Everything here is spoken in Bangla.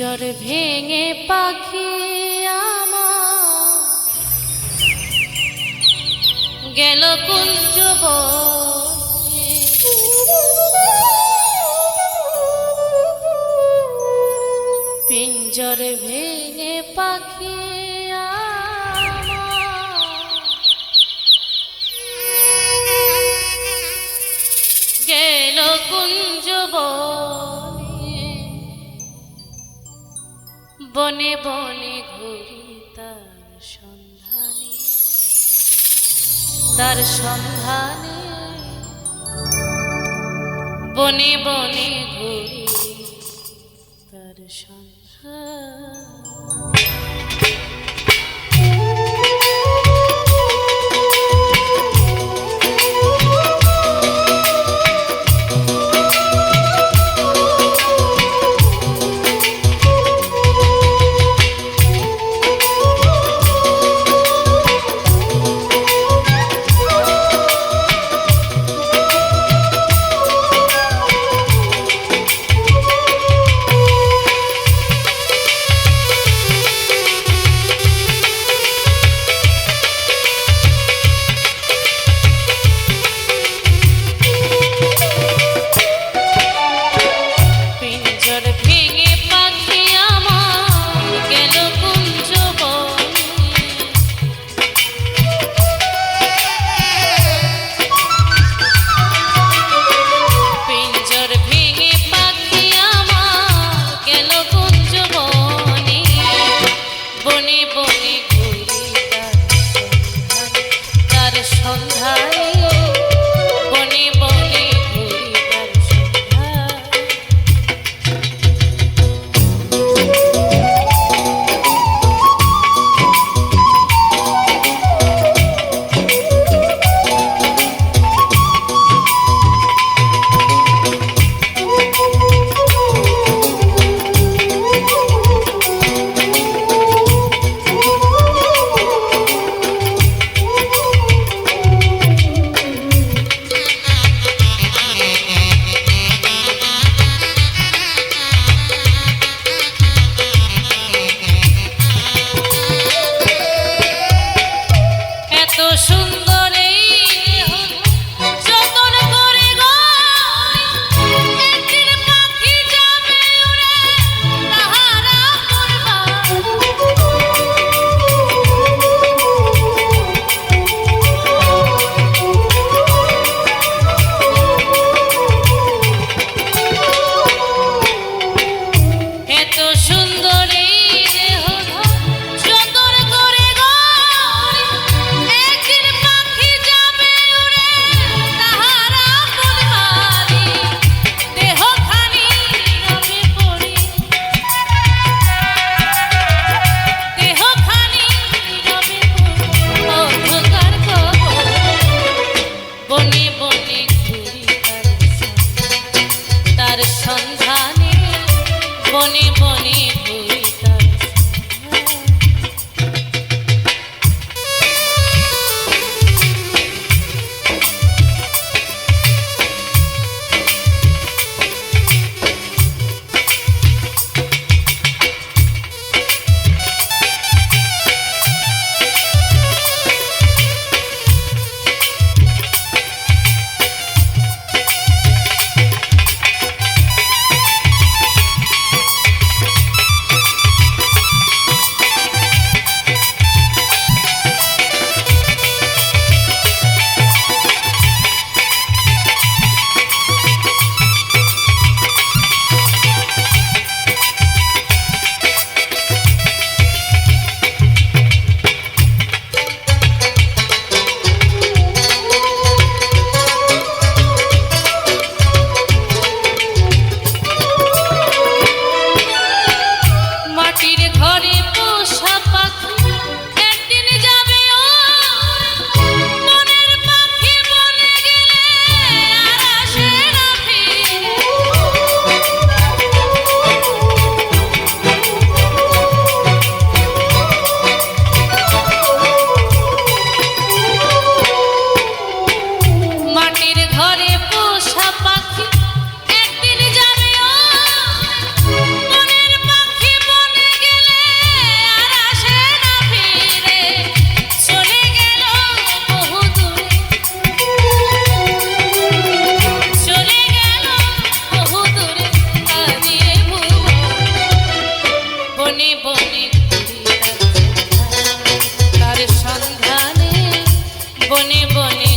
পিঞ্জর ভেঙে পাখি আমার। গেল কুঞ্জ পিঞ্জর ভেঙে পাখি গেল কুঞ্জ বনে বনে ঘুরি তার সন্ধানে তার সন্ধানে বনে বনে ঘুরি вони বনে বনে